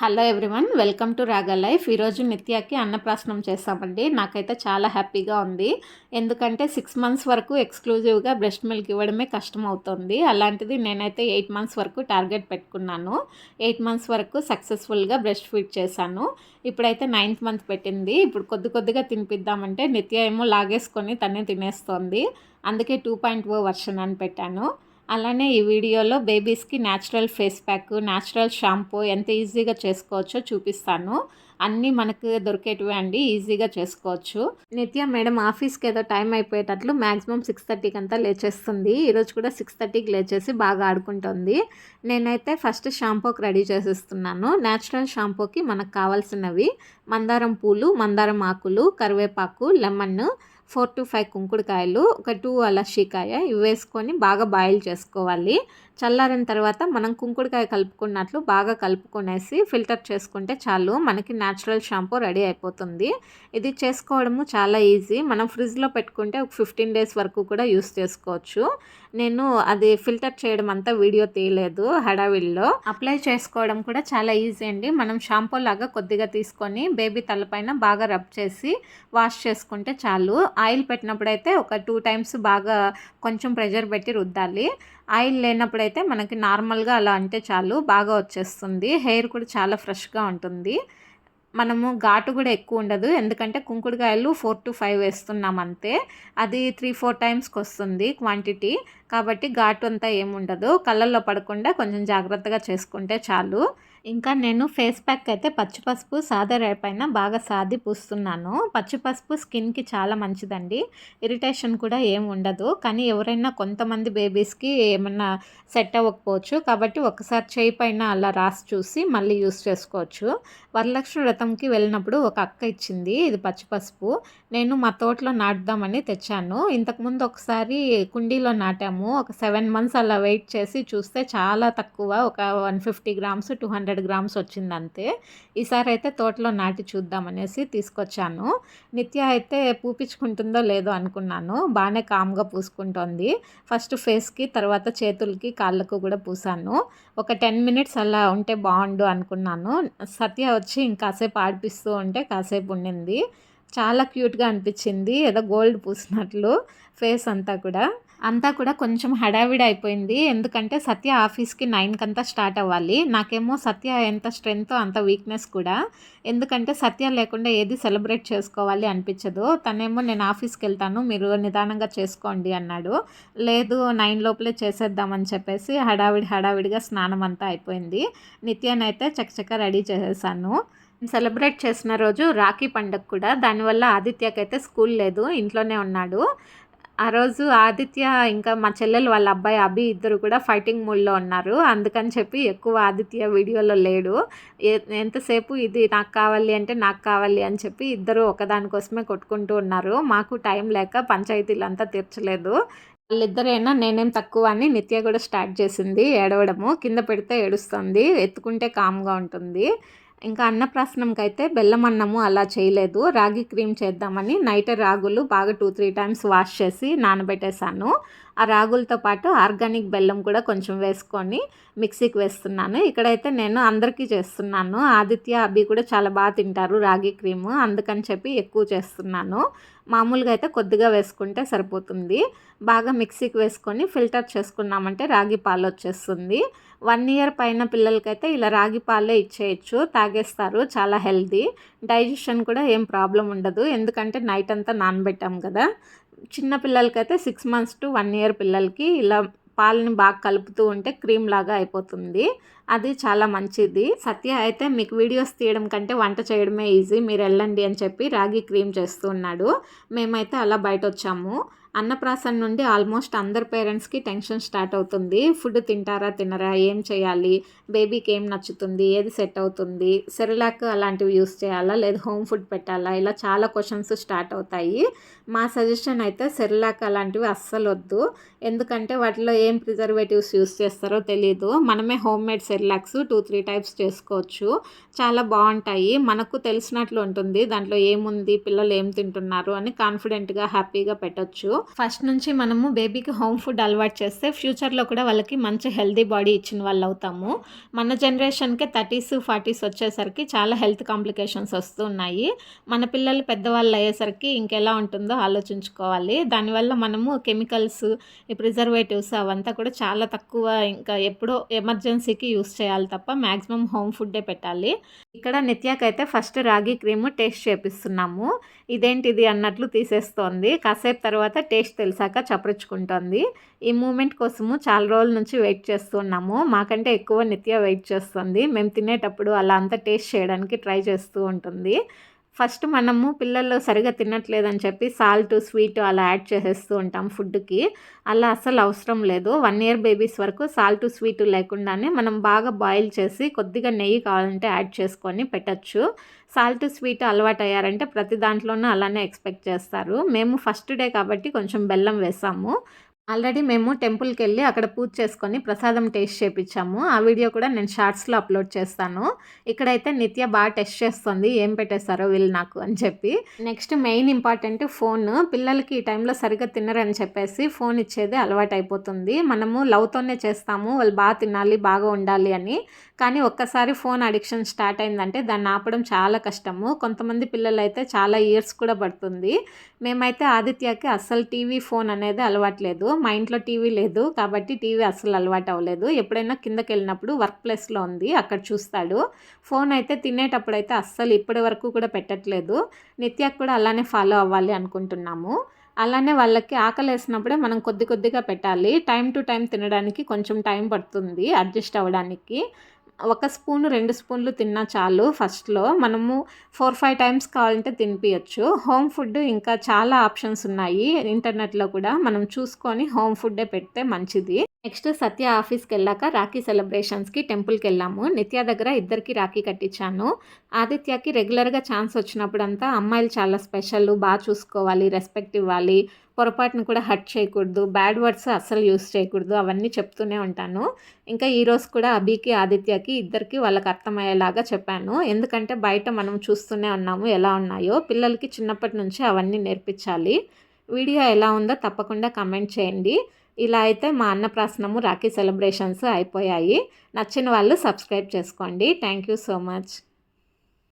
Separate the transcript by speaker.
Speaker 1: Hello everyone welcome to Raaga life. ఈరోజు నిత్యాకి అన్నప్రాసనం చేస్తామండి. నాకైతే చాలా హ్యాపీగా ఉంది. ఎందుకంటే సిక్స్ మంత్స్ వరకు ఎక్స్క్లూజివ్గా బ్రెస్ట్ మిల్క్ ఇవ్వడమే కష్టం అవుతుంది అలాంటిది నేనైతే ఎయిట్ మంత్స్ వరకు టార్గెట్ పెట్టుకున్నాను. ఎయిట్ మంత్స్ వరకు సక్సెస్ఫుల్గా బ్రెస్ట్ ఫీడ్ చేశాను. ఇప్పుడైతే నైన్త్ మంత్ పెట్టింది. ఇప్పుడు కొద్ది కొద్దిగా తినిపిద్దామంటే నిత్య ఏమో లాగేసుకొని తనే తినేస్తోంది. అందుకే టూ పాయింట్ ఓ వర్షన్ అని పెట్టాను. అలానే ఈ వీడియోలో బేబీస్కి natural face pack natural shampoo ఎంత ఈజీగా చేసుకోవచ్చో చూపిస్తాను. అన్నీ మనకు దొరికేటివి అండి ఈజీగా చేసుకోవచ్చు. నిత్య మేడం ఆఫీస్కి ఏదో టైం అయిపోయేటట్లు మ్యాక్సిమం సిక్స్ థర్టీకి అంతా లేచేస్తుంది. ఈరోజు కూడా సిక్స్ థర్టీకి లేచేసి బాగా ఆడుకుంటుంది. నేనైతే ఫస్ట్ షాంపూకి రెడీ చేసేస్తున్నాను. న్యాచురల్ షాంపూకి మనకు కావాల్సినవి మందారం పూలు మందారం ఆకులు కరివేపాకు లెమన్ ఫోర్ టు ఫైవ్ కుంకుడుకాయలు ఒక టూ అలసీకాయ ఇవి వేసుకొని బాగా బాయిల్ చేసుకోవాలి. చల్లారిన తర్వాత మనం కుంకుడుకాయ కలుపుకున్నట్లు బాగా కలుపుకునేసి ఫిల్టర్ చేసుకుంటే చాలు. మనకి న్యాచురల్ షాంపూ రెడీ అయిపోతుంది. ఇది చేసుకోవడము చాలా ఈజీ. మనం ఫ్రిడ్జ్లో పెట్టుకుంటే ఒక ఫిఫ్టీన్ డేస్ వరకు కూడా యూస్ చేసుకోవచ్చు. నేను అది ఫిల్టర్ చేయడం అంతా వీడియో తీయలేదు హడావిల్లో అప్లై చేసుకోవడం కూడా చాలా ఈజీ అండి. మనం షాంపూ లాగా కొద్దిగా తీసుకొని బేబీ తలపైన బాగా రబ్ చేసి వాష్ చేసుకుంటే చాలు. ఆయిల్ పెట్టినప్పుడైతే ఒక టూ టైమ్స్ బాగా కొంచెం ప్రెషర్ పెట్టి రుద్దాలి. ఆయిల్ లేనప్పుడైతే మనకి నార్మల్గా అలా అంటే చాలు బాగా వచ్చేస్తుంది. హెయిర్ కూడా చాలా ఫ్రెష్గా ఉంటుంది. మనము ఘాటు కూడా ఎక్కువ ఉండదు. ఎందుకంటే కుంకుడుకాయలు ఫోర్ టు ఫైవ్ వేస్తున్నాం అంతే. అది త్రీ ఫోర్ టైమ్స్కి వస్తుంది క్వాంటిటీ. కాబట్టి ఘాటు అంతా ఏముండదు కళ్ళల్లో పడకుండా కొంచెం జాగ్రత్తగా చేసుకుంటే చాలు. ఇంకా నేను ఫేస్ ప్యాక్ అయితే పచ్చిపసుపు సాదా రేపైన బాగా సాది పూస్తున్నాను. పచ్చిపసుపు స్కిన్కి చాలా మంచిదండి. ఇరిటేషన్ కూడా ఏం ఉండదు. కానీ ఎవరైనా కొంతమంది బేబీస్కి ఏమన్నా సెట్ అవ్వకపోవచ్చు. కాబట్టి ఒకసారి చేయి పైన అలా రాసి చూసి మళ్ళీ యూస్ చేసుకోవచ్చు. వరలక్ష్మి వ్రతంకి వెళ్ళినప్పుడు ఒక అక్క ఇచ్చింది ఇది పచ్చిపసుపు నేను మా తోటలో నాటుదామని తెచ్చాను. ఇంతకుముందు ఒకసారి కుండీలో నాటాము. ఒక సెవెన్ మంత్స్ అలా వెయిట్ చేసి చూస్తే చాలా తక్కువ. ఒక one fifty grams two hundred hundred grams వచ్చింది అంతే ఈసారి అయితే తోటలో నాటి చూద్దామనేసి తీసుకొచ్చాను. నిత్య అయితే పూపించుకుంటుందో లేదో అనుకున్నాను. బాగానే కామ్గా పూసుకుంటోంది. ఫస్ట్ ఫేస్కి తర్వాత చేతులకి కాళ్ళకు కూడా పూసాను. ఒక టెన్ మినిట్స్ అలా ఉంటే బాగుండు అనుకున్నాను. సత్య వచ్చి ఇంకాసేపు ఆడిపిస్తూ ఉంటే కాసేపు ఉండింది. చాలా క్యూట్గా అనిపించింది. ఏదో గోల్డ్ పూసినట్లు ఫేస్ అంతా కూడా. అంతా కూడా కొంచెం హడావిడి అయిపోయింది. ఎందుకంటే సత్య ఆఫీస్కి నైన్కి అంతా స్టార్ట్ అవ్వాలి. నాకేమో సత్య ఎంత స్ట్రెంగ్త్ అంత వీక్నెస్ కూడా. ఎందుకంటే సత్య లేకుండా ఏది సెలబ్రేట్ చేసుకోవాలి అనిపించదు. తనేమో నేను ఆఫీస్కి వెళ్తాను మీరు నిదానంగా చేసుకోండి అన్నాడు. లేదు నైన్ లోపలే చేసేద్దామని చెప్పేసి హడావిడి హడావిడిగా స్నానం అంతా అయిపోయింది. నిత్యానైతే చకచక రెడీ చేసేసాను. సెలబ్రేట్ చేసిన రోజు రాఖీ పండుగ కూడా. దానివల్ల ఆదిత్యకైతే స్కూల్ లేదు ఇంట్లోనే ఉన్నాడు. ఆ రోజు ఆదిత్య ఇంకా మా చెల్లెలు వాళ్ళ అబ్బాయి అభి ఇద్దరు కూడా ఫైటింగ్ మూడ్లో ఉన్నారు. అందుకని చెప్పి ఎక్కువ ఆదిత్య వీడియోలో లేడు. ఎంతసేపు ఇది నాకు కావాలి అంటే నాకు కావాలి అని చెప్పి ఇద్దరు ఒకదానికోసమే కొట్టుకుంటూ ఉన్నారు. మాకు టైం లేక పంచాయతీలు అంతా తీర్చలేదు. వాళ్ళిద్దరైనా నేనేం తక్కువ అని నిత్య కూడా స్టార్ట్ చేసింది ఏడవడము. కింద పెడితే ఏడుస్తుంది ఎత్తుకుంటే కామ్గా ఉంటుంది. ఇంకా అన్నప్రాసనంకి అయితే బెల్లం అన్నము అలా చేయలేదు. రాగి క్రీమ్ చేద్దామని నైట్ రాగులు బాగా టూ త్రీ టైమ్స్ వాష్ చేసి నానబెట్టేశాను. ఆ రాగులతో పాటు ఆర్గానిక్ బెల్లం కూడా కొంచెం వేసుకొని మిక్సీకి వేస్తున్నాను. ఇక్కడైతే నేను అందరికీ చేస్తున్నాను. ఆదిత్య అభి కూడా చాలా బాగా తింటారు రాగి క్రీము అందుకని చెప్పి ఎక్కువ చేస్తున్నాను. మామూలుగా అయితే కొద్దిగా వేసుకుంటే సరిపోతుంది. బాగా మిక్సీకి వేసుకొని ఫిల్టర్ చేసుకున్నామంటే రాగి పాలు వచ్చేస్తుంది. వన్ ఇయర్ పైన పిల్లలకైతే ఇలా రాగి పాలే ఇచ్చేయచ్చు తాగేస్తారు చాలా హెల్దీ. డైజెషన్ కూడా ఏం ప్రాబ్లం ఉండదు ఎందుకంటే నైట్ అంతా నానబెట్టాం కదా. చిన్న పిల్లలకైతే six months to one year పిల్లలకి ఇలా పాలని బాగా కలుపుతూ ఉంటే క్రీమ్ లాగా అయిపోతుంది. అది చాలా మంచిది. సత్య అయితే మీకు వీడియోస్ తీయడం కంటే వంట చేయడమే ఈజీ. మీరు వెళ్ళండి అని చెప్పి రాగి క్రీమ్ చేస్తూ ఉన్నాడు. మేమైతే అలా బయట వచ్చాము అన్నప్రాసన నుండి ఆల్మోస్ట్ అందరి పేరెంట్స్కి టెన్షన్ స్టార్ట్ అవుతుంది. ఫుడ్ తింటారా తినరా ఏం చేయాలి బేబీకి ఏం నచ్చుతుంది ఏది సెట్ అవుతుంది సెరిలాక్ అలాంటివి యూస్ చేయాలా లేదా హోమ్ ఫుడ్ పెట్టాలా ఇలా చాలా క్వశ్చన్స్ స్టార్ట్ అవుతాయి. మా సజెషన్ అయితే సెరిలాక్ అలాంటివి అస్సలు వద్దు ఎందుకంటే వాటిలో ఏం ప్రిజర్వేటివ్స్ యూస్ చేస్తారో తెలియదు మనమే home made Cerelacs two three types చేసుకోవచ్చు. చాలా బాగుంటాయి. మనకు తెలిసినట్లు ఉంటుంది. దాంట్లో ఏముంది? పిల్లలు ఏం తింటున్నారు? అని కాన్ఫిడెంట్గా హ్యాపీగా పెట్టొచ్చు. ఫస్ట్ నుంచి మనము బేబీకి హోమ్ ఫుడ్ అలవాటు చేస్తే ఫ్యూచర్లో కూడా వాళ్ళకి మంచి హెల్దీ బాడీ ఇచ్చిన వాళ్ళు అవుతాము మన జనరేషన్కి థర్టీస్ ఫార్టీస్ వచ్చేసరికి చాలా హెల్త్ కాంప్లికేషన్స్ వస్తున్నాయి. మన పిల్లలు పెద్దవాళ్ళు అయ్యేసరికి ఇంకెలా ఉంటుందో ఆలోచించుకోవాలి. దానివల్ల మనము కెమికల్స్ ఈ ప్రిజర్వేటివ్స్ అవంతా కూడా చాలా తక్కువ ఇంకా ఎప్పుడో ఎమర్జెన్సీకి యూస్ చేయాలి తప్ప మ్యాక్సిమం హోమ్ ఫుడ్డే పెట్టాలి. ఇక్కడ నిత్యాకైతే ఫస్ట్ రాగి క్రీమ్ టేస్ట్ చేపిస్తున్నాము. ఇదేంటిది అన్నట్లు తీసేస్తోంది. కాసేపు తర్వాత టేస్ట్ తెలిసాక చపరుచుకుంటోంది. ఈ మూమెంట్ కోసము చాలా రోజుల నుంచి వెయిట్ చేస్తున్నాము. మాకంటే ఎక్కువ నిత్య వెయిట్ చేస్తుంది. మేము తినేటప్పుడు అలా అంతా టేస్ట్ చేయడానికి ట్రై చేస్తూ ఉంటుంది. ఫస్ట్ మనము పిల్లలు సరిగా తినట్లేదని చెప్పి సాల్ట్ స్వీట్ అలా యాడ్ చేసేస్తూ ఉంటాం ఫుడ్కి. అలా అసలు అవసరం లేదు. వన్ ఇయర్ బేబీస్ వరకు సాల్ట్ స్వీట్ లేకుండానే మనం బాగా బాయిల్ చేసి కొద్దిగా నెయ్యి కావాలంటే యాడ్ చేసుకొని పెట్టచ్చు. సాల్ట్ స్వీట్ అలవాటు అయ్యారంటే ప్రతి దాంట్లోనూ అలానే ఎక్స్పెక్ట్ చేస్తారు. మేము ఫస్ట్ డే కాబట్టి కొంచెం బెల్లం వేసాము. ఆల్రెడీ మేము టెంపుల్కి వెళ్ళి అక్కడ పూజ చేసుకొని ప్రసాదం టేస్ట్ చేయించాము ఆ వీడియో కూడా నేను షార్ట్స్లో అప్లోడ్ చేస్తాను. ఇక్కడైతే నిత్య బాగా టెస్ట్ చేస్తుంది. ఏం పెట్టేస్తారో వీళ్ళు నాకు అని చెప్పి. Next main important phone. పిల్లలకి ఈ టైంలో సరిగ్గా తినరని చెప్పేసి ఫోన్ ఇచ్చేది అలవాటు అయిపోతుంది మనము లవ్తోనే చేస్తాము. వాళ్ళు బాగా తినాలి బాగా ఉండాలి అని. కానీ ఒక్కసారి ఫోన్ అడిక్షన్ స్టార్ట్ అయిందంటే దాన్ని ఆపడం చాలా కష్టము. కొంతమంది పిల్లలు అయితే చాలా ఇయర్స్ కూడా పడుతుంది. మేమైతే ఆదిత్యకి అస్సలు టీవీ ఫోన్ అనేది అలవాట్లేదు. మా ఇంట్లో టీవీ లేదు కాబట్టి టీవీ అస్సలు అలవాటు అవ్వలేదు. ఎప్పుడైనా కిందకి వెళ్ళినప్పుడు వర్క్ ప్లేస్లో ఉంది అక్కడ చూస్తాడు. ఫోన్ అయితే తినేటప్పుడు అయితే అస్సలు ఇప్పటి వరకు కూడా పెట్టట్లేదు. నిత్యకు కూడా అలానే ఫాలో అవ్వాలి అనుకుంటున్నాము. అలానే వాళ్ళకి ఆకలి వేసినప్పుడే మనం కొద్ది కొద్దిగా పెట్టాలి. టైం టు టైం తినడానికి కొంచెం టైం పడుతుంది అడ్జస్ట్ అవ్వడానికి. ఒక స్పూన్ రెండు స్పూన్లు తిన్నా చాలు ఫస్ట్లో. మనము ఫోర్ ఫైవ్ టైమ్స్ కావాలంటే తినిపించచ్చు హోమ్ ఫుడ్ ఇంకా చాలా ఆప్షన్స్ ఉన్నాయి. ఇంటర్నెట్లో కూడా మనం చూసుకొని హోమ్ ఫుడ్డే పెడితే మంచిది. నెక్స్ట్ సత్య ఆఫీస్కి వెళ్ళాక రాఖీ సెలబ్రేషన్స్కి టెంపుల్కి వెళ్ళాము. నిత్య దగ్గర ఇద్దరికి రాఖీ కట్టించాను. ఆదిత్యకి రెగ్యులర్గా ఛాన్స్ వచ్చినప్పుడంతా అమ్మాయిలు చాలా స్పెషల్ బాగా చూసుకోవాలి రెస్పెక్ట్ ఇవ్వాలి పొరపాటును కూడా హట్ చేయకూడదు. బ్యాడ్ వర్డ్స్ అస్సలు యూస్ చేయకూడదు. అవన్నీ చెప్తూనే ఉంటాను. ఇంకా ఈరోజు కూడా అభికి ఆదిత్యకి ఇద్దరికి వాళ్ళకి అర్థమయ్యేలాగా చెప్పాను. ఎందుకంటే బయట మనం చూస్తూనే ఉన్నాము ఎలా ఉన్నాయో. పిల్లలకి చిన్నప్పటి నుంచి అవన్నీ నేర్పించాలి. వీడియో ఎలా ఉందో తప్పకుండా కమెంట్ చేయండి. ఇలా అయితే మా అన్నప్రాసనము రాఖీ సెలబ్రేషన్స్ అయిపోయాయి. నచ్చిన వాళ్ళు సబ్స్క్రైబ్ చేసుకోండి. Thank you so much.